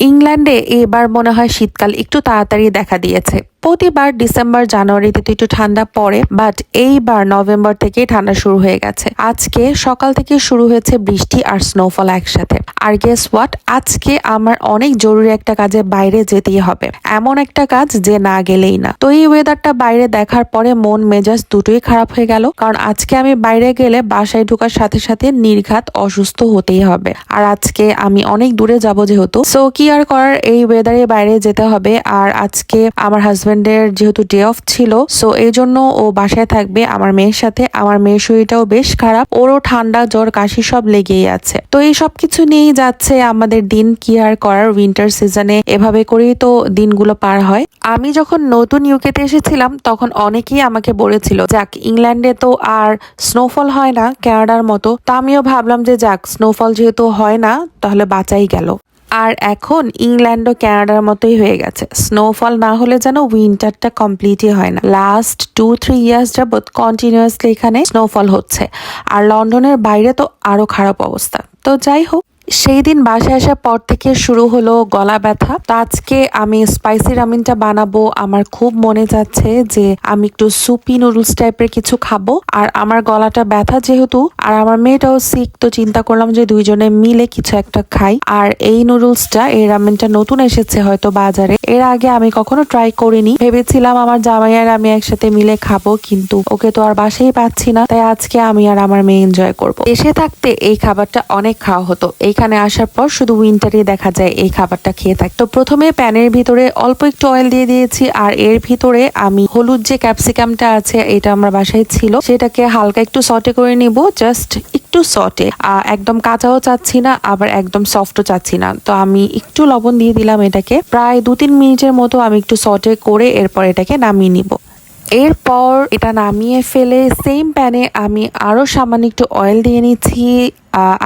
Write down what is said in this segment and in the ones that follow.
ইংল্যান্ডে এবার মনে হয় শীতকাল একটু তাড়াতাড়ি দেখা দিয়েছে। প্রতিবার ডিসেম্বর, জানুয়ারিতে তো একটু ঠান্ডা পড়ে বাট এইবার নভেম্বর থেকেই ঠান্ডা শুরু হয়ে গেছে। আজকে সকাল থেকে শুরু হয়েছে বৃষ্টি আর স্নোফল একসাথে। আর গেস হোয়াট আজকে আমার অনেক জরুরি একটা কাজে বাইরে যেতেই হবে। এমন একটা কাজ যে না গেলেই না। তো এই ওয়েদারটা বাইরে দেখার পরে মন, মেজাজ দুটোই খারাপ হয়ে গেল। কারণ আজকে আমি বাইরে গেলে বাসায় ঢোকার সাথে সাথে নির্ঘাত অসুস্থ হতেই হবে। আর আজকে আমি অনেক দূরে যাব যেহেতু। সো কি আর করার? এই ওয়েদারে বাইরে যেতে হবে। আর আজকে আমার হাজবেন্ডের যেহেতু ডে অফ ছিল সো এই জন্য ও বাসায় থাকবে। আমার মেয়ের সাথে। আমার মেয়ের শরীরটাও বেশ খারাপ। ওরও ঠান্ডা, জ্বর, কাশি সব লেগেই আছে। তো এই সব কিছু নিয়েই যাচ্ছে আমাদের দিন কি আর করার উইন্টার সিজনে এভাবে করেই তো দিনগুলো পার হয়। আমি যখন নতুন ইউকেতে এসেছিলাম, তখন অনেকেই আমাকে বলেছিল, যাক ইংল্যান্ডে তো আর স্নোফল হয় না কানাডার মতো। তা আমিও ভাবলাম যে, যাক স্নোফল যেহেতু হয় না, তাহলে বাঁচাই গেল। আর এখন ইংল্যান্ড ও ক্যানাডার মতোই হয়ে গেছে। স্নোফল না হলে যেন উইন্টারটা কমপ্লিটই হয় না। লাস্ট টু থ্রি ইয়ার্স যাবৎ কন্টিনিউয়াসলি এখানে স্নোফল হচ্ছে। আর লন্ডনের বাইরে তো আরও খারাপ অবস্থা। তো যাই হোক সেই দিন বাসায় আসার পর থেকে শুরু হলো গলা ব্যথা। তো আজকে আমি স্পাইসি রামিনটা বানাবো। আমার খুব মনে যাচ্ছে যে আমি একটু সুপি নুডলস টাইপের কিছু খাব। আর আমার গলাটা ব্যথা যেহেতু, আর আমার মেয়েটাও সিক তো চিন্তা করলাম যে দুইজনে মিলে কিছু একটা খাই। আর এই নুডলসটা এই রামেনটা নতুন এসেছে হয়তো বাজারে। এর আগে আমি কখনো ট্রাই করিনি। ভেবেছিলাম আমার জামাই আর আমি একসাথে মিলে খাব, কিন্তু ওকে তো আর বাসাই পাচ্ছি না। তাই আজকে আমি আর আমার মেয়ে এনজয় করব। দেশে থাকতে এই খাবারটা অনেক খাওয়া হতো। এইখানে আসার পর শুধু উইন্টারে দেখা যায় এই খাবারটা খেয়ে থাকি। তো প্রথমে প্যানের ভিতরে অল্প একটু অয়েল দিয়ে দিয়েছি, আর এর ভিতরে আমি হলুদ যে ক্যাপসিকামটা আছে, এটা আমার বাসায় ছিল, সেটাকে হালকা একটু সটে করে নিব জাস্ট একটু সটে একদম কাঁচাও চাচ্ছি না, আবার একদম সফটও চাচ্ছি না। তো আমি একটু লবণ দিয়ে দিলাম এটাকে, প্রায় দু তিন মিনিটের মতো আমি একটু সটে করে এরপর এটাকে নামিয়ে নিব। এরপর এটা নামিয়ে ফেলে সেম প্যানে আমি আরও সামান্য একটু অয়েল দিয়ে নিচ্ছি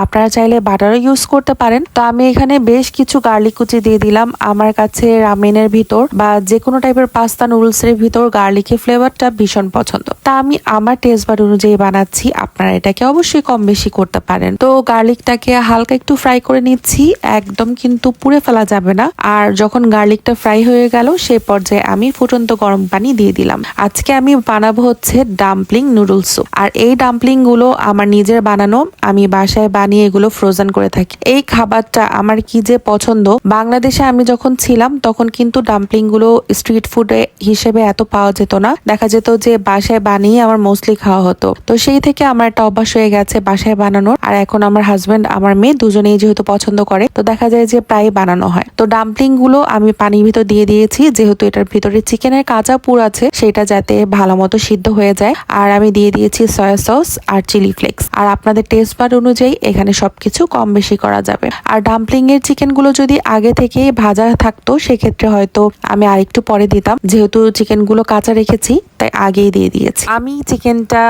আপনারা চাইলে বাটারও ইউজ করতে পারেন। তো আমি এখানে বেশ কিছু গার্লিক কুচি দিয়ে দিলাম। আমার কাছে রামেনের ভিতর বা যে কোনো টাইপের পাস্তা নুডলস এর ভিতর গার্লিকের ফ্লেভারটা ভীষণ পছন্দ। তা আমি আমার টেস্ট বার অনুযায়ী বানাচ্ছি। আপনারা এটাকে অবশ্যই কম বেশি করতে পারেন। তো গার্লিকটাকে হালকা একটু ফ্রাই করে নিচ্ছি। একদম কিন্তু পুড়ে ফেলা যাবে না। আর যখন গার্লিকটা ফ্রাই হয়ে গেল সেই পর্যায়ে আমি ফুটন্ত গরম পানি দিয়ে দিলাম। আজকে আমি বানাবো হচ্ছে ডাম্পলিং নুডলস আর এই ডাম্পলিংগুলো আমার নিজের বানানো। আমি বাসায় বানিয়ে এগুলো ফ্রোজেন করে থাকি। এই খাবারটা আমার কি যে পছন্দ? বাংলাদেশে আমি যখন ছিলাম, তখন কিন্তু ডাম্পলিংগুলো স্ট্রিট ফুডে হিসেবে এত পাওয়া যেত না। দেখা যেত যে বাসায় বানিয়ে আমার মোস্টলি খাওয়া হতো। তো সেই থেকে আমার একটা অভ্যাস হয়ে গেছে বাসায় বানানোর। আর এখন আমার হাজবেন্ড আমার মেয়ে দুজনেই যেহেতু পছন্দ করে, তো দেখা যায় যে প্রায় বানানো হয়। তো ডাম্পলিংগুলো আমি পানির ভিতর দিয়ে দিয়েছি, যেহেতু এটার ভিতরে চিকেনের কাঁচা পুর আছে, সেটা যাতে ভালো মতো সিদ্ধ হয়ে যায়। আর আমি দিয়ে দিয়েছি সয়া সস আর চিলি ফ্লেক্স আর আপনাদের টেস্ট বার অনুযায়ী এখানে সবকিছু কম বেশি করা যাবে। আর ডাম্পলিং এর চিকেনগুলো যদি আগে থেকেই ভাজা থাকতো, সেক্ষেত্রে হয়তো আমি আরেকটু পরে দিতাম। যেহেতু চিকেনগুলো কাঁচা রেখেছি, তাই আগেই দিয়ে দিয়েছি। আমি চিকেনটা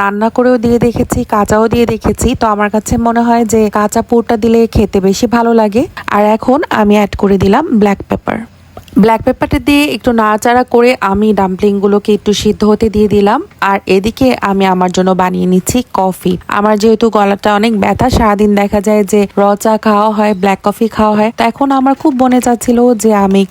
রান্না করেও দিয়ে দেখেছি, কাঁচাও দিয়ে দেখেছি। তো আমার কাছে মনে হয় যে কাঁচা পুরটা দিলে খেতে বেশি ভালো লাগে। আর এখন আমি অ্যাড করে দিলাম ব্ল্যাক পেপার ব্ল্যাক পেপারটা দিয়ে একটু নাড়াচাড়া করে আমি ডাম্পলিংগুলোকে একটু সিদ্ধ হতে দিয়ে দিলাম। আর এদিকে আমি আমার জন্য বানিয়ে নিচ্ছি কফি আমার যেহেতু গলাটা অনেক ব্যথা, সারাদিন দেখা যায় যে র চা খাওয়া হয় ব্ল্যাক কফি খাওয়া হয়। তো এখন আমার খুব মনে চাচ্ছিল যে আমি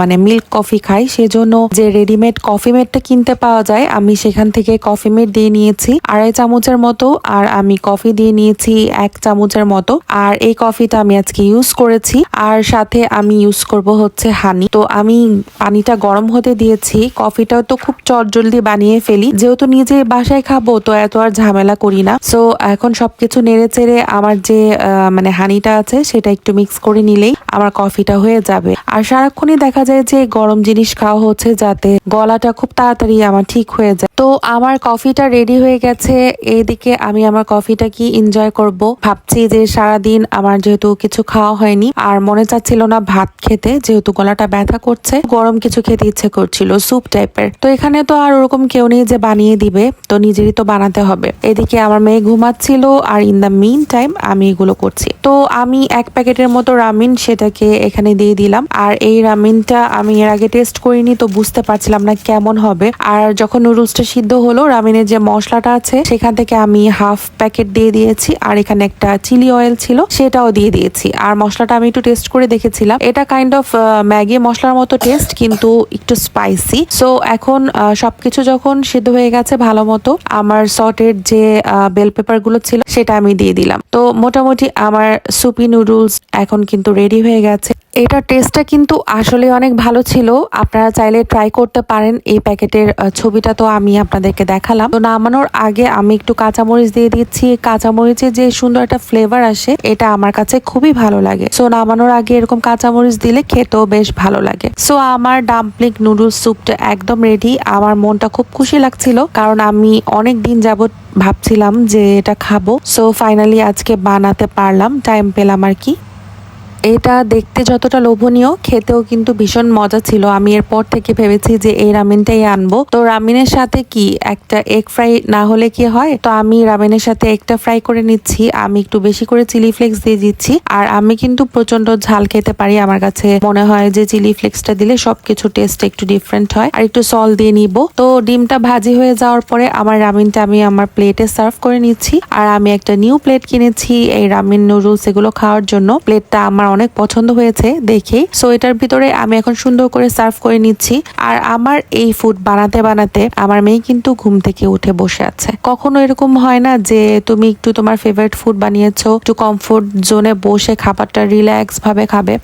মানে মিল্ক কফি খাই। সেজন্য যে রেডিমেড কফি মেডটা কিনতে পাওয়া যায়, আমি সেখান থেকে কফি মেড দিয়ে নিয়েছি আড়াই চামচের মতো। আর আমি কফি দিয়ে নিয়েছি এক চামচের মতো। আর এই কফিটা আমি আজকে ইউজ করেছি। আর সাথে আমি ইউজ করব হচ্ছে হানি তো আমি পানিটা গরম হতে দিয়েছি, কফিটাও তো খুব চটজলদি বানিয়ে ফেলি। যেহেতু নিজে বাসায় খাব, তো এত আর ঝামেলা করি না। সো এখন সবকিছু নেড়ে চেড়ে আমার যে মানে হানিটা আছে, সেটা একটু মিক্স করে নিলেই আমার কফিটা হয়ে যাবে। আর সারাক্ষণই দেখা যায় যে গরম জিনিস খাওয়া হচ্ছে যাতে গলাটা খুব তাড়াতাড়ি আমার ঠিক হয়ে যায়। তো আমার কফিটা রেডি হয়ে গেছে। এদিকে আমি আমার কফিটা কি এনজয় করব? ভাবছি যে সারাদিন আমার যেহেতু কিছু খাওয়া হয়নি, আর মনে চাচ্ছিল না ভাত খেতে, যেহেতু গলাটা ব্যথা করছে, গরম কিছু খেতে ইচ্ছে করছিল স্যুপ টাইপের তো এখানে তো আর ওরকম কেউ নেই যে বানিয়ে দিবে, তো নিজেরই তো বানাতে হবে। এদিকে আমার মেয়ে ঘুমাচ্ছিল, আর ইন দ্য মিন টাইম আমি এগুলো করছি। তো আমি এক প্যাকেটের মতো রামিন সেটাকে এখানে দিয়ে দিলাম, আর এই রামিনটা আমি এর আগে টেস্ট করিনি, তো বুঝতে পারছিলাম না কেমন হবে। আর যখন নুডলসটা রামিনটা সিদ্ধ হলো, রামিনের যে মশলাটা আছে, সেখান থেকে আমি হাফ প্যাকেট দিয়ে দিয়েছি, আর এখানে একটা চিলি অয়েল ছিল, সেটাও দিয়ে দিয়েছি। আর মশলাটা আমি একটু টেস্ট করে দেখেছিলাম। এটা কাইন্ড অফ ম্যাগি মশলার মতো টেস্ট কিন্তু একটু স্পাইসি সো এখন সবকিছু যখন সিদ্ধ হয়ে গেছে ভালো মতো, আমার সটের যে বেল পেপারগুলো ছিল, সেটা আমি দিয়ে দিলাম। তো মোটামুটি আমার সুপি নুডলস এখন কিন্তু রেডি হয়ে গেছে। এটার টেস্টটা কিন্তু আসলে অনেক ভালো ছিল। আপনারা চাইলে ট্রাই করতে পারেন। এই প্যাকেটের ছবিটা তো আমি আপনাদেরকে দেখালাম। তো নামানোর আগে আমি একটু কাঁচামরিচ দিয়ে দিচ্ছি। কাঁচামরিচের যে সুন্দর একটা ফ্লেভার আসে, এটা আমার কাছে খুবই ভালো লাগে। সো নামানোর আগে এরকম কাঁচামরিচ দিলে খেতেও বেশ ভালো লাগে। সো আমার ডাম্পলিং নুডলস স্যুপটা একদম রেডি আমার মনটা খুব খুশি লাগছিল। কারণ আমি অনেক দিন যাবত ভাবছিলাম যে এটা খাব। সো ফাইনালি আজকে বানাতে পারলাম। টাইম পেলাম আর কি। এটা দেখতে যতটা লোভনীয়, খেতেও কিন্তু ভীষণ মজা ছিল। আমি এরপর থেকে ভেবেছি যে এই রামেনটাই আনব। তো রামেনের সাথে কি একটা এগ ফ্রাই না হলে কি হয়? তো আমি রামেনের সাথে একটা ফ্রাই করে নিচ্ছি। আমি একটু বেশি করে চিলি ফ্লেক্স দিয়ে দিচ্ছি। আর আমি কিন্তু প্রচণ্ড ঝাল খেতে পারি। আমার কাছে মনে হয় যে চিলি ফ্লেক্সটা দিলে সবকিছু টেস্ট একটু ডিফারেন্ট হয়। আর একটু সল দিয়ে নিব। তো ডিমটা ভাজি হয়ে যাওয়ার পরে আমার রামিনটা আমি আমার প্লেটে সার্ভ করে নিচ্ছি। আর আমি একটা নিউ প্লেট কিনেছি এই রামিন নুডলস এগুলো খাওয়ার জন্য। প্লেটটা আমার অনেক পছন্দ হয়েছে, দেখে। সো এটার ভিতরে আমি এখন সুন্দর করে সার্ভ করে নিচ্ছি। আর আমার এই ফুড বানাতে বানাতে আমার মেয়ে কিন্তু ঘুম থেকে উঠে বসে আছে। কখনো এরকম হয় না যে তুমি একটু তোমার ফেভারিট ফুড বানিয়েছো, একটু কমফোর্ট জোনে বসে খাবারটা রিল্যাক্স ভাবে খাবে।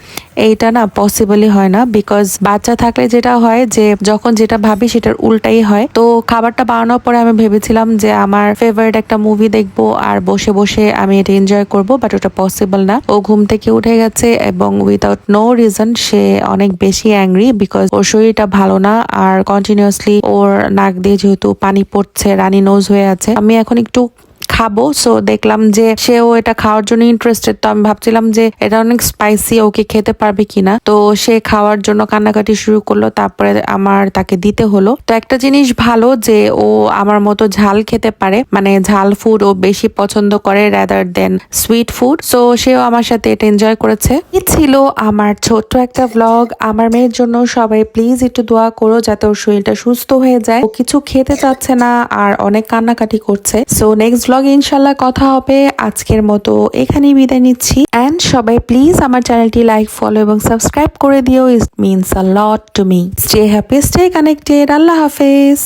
এইটা না পসিবলই হয় না বিকজ বাচ্চা থাকলে যেটা হয় যে যখন যেটা ভাবি সেটার উল্টাই হয়। তো খাবারটা বানানোর পরে আমি ভেবেছিলাম যে আমার ফেভারিট একটা মুভি দেখব আর বসে বসে আমি এটা এনজয় করব বাট ওটা পসিবল না। ও ঘুম থেকে উঠে গেছে। এবং উইদাউট নো রিজন সে অনেক বেশি অ্যাংরি বিকজ ওর শরীরটা ভালো না আর কন্টিনিউসলি ওর নাক দিয়ে যেহেতু পানি পড়ছে, রানী নোজ হয়ে আছে, আমি এখন একটু খাব। সো দেখলাম যে সেও এটা খাওয়ার জন্য ইন্টারেস্টেড তো আমি ভাবছিলাম যে এটা অনেক স্পাইসি ওকে খেতে পারবে কিনা। তো সে খাওয়ার জন্য কান্নাকাটি শুরু করল, তারপরে আমার তাকে দিতে হলো। তো একটা জিনিস ভালো যে ও আমার মতো ঝাল খেতে পারে মানে ঝাল ফুড ও বেশি পছন্দ করে rather than sweet food so সেও আমার সাথে এটা এনজয় করেছে। ছিল আমার ছোট্ট একটা ব্লগ আমার মেয়ের জন্য সবাই প্লিজ একটু দোয়া করো যাতে ওর শরীরটা সুস্থ হয়ে যায়। ও কিছু খেতে চাচ্ছে না আর অনেক কান্নাকাটি করছে। সো নেক্সট ব্লগ ইনশাল্লাহ কথা হবে আজকের মতো। এখানেই বিদায় নিচ্ছি। অ্যান্ড সবাই প্লিজ আমার চ্যানেলটি লাইক ফলো এবং সাবস্ক্রাইব করে দিও। It means a lot to me stay happy stay connected Allah হাফেজ।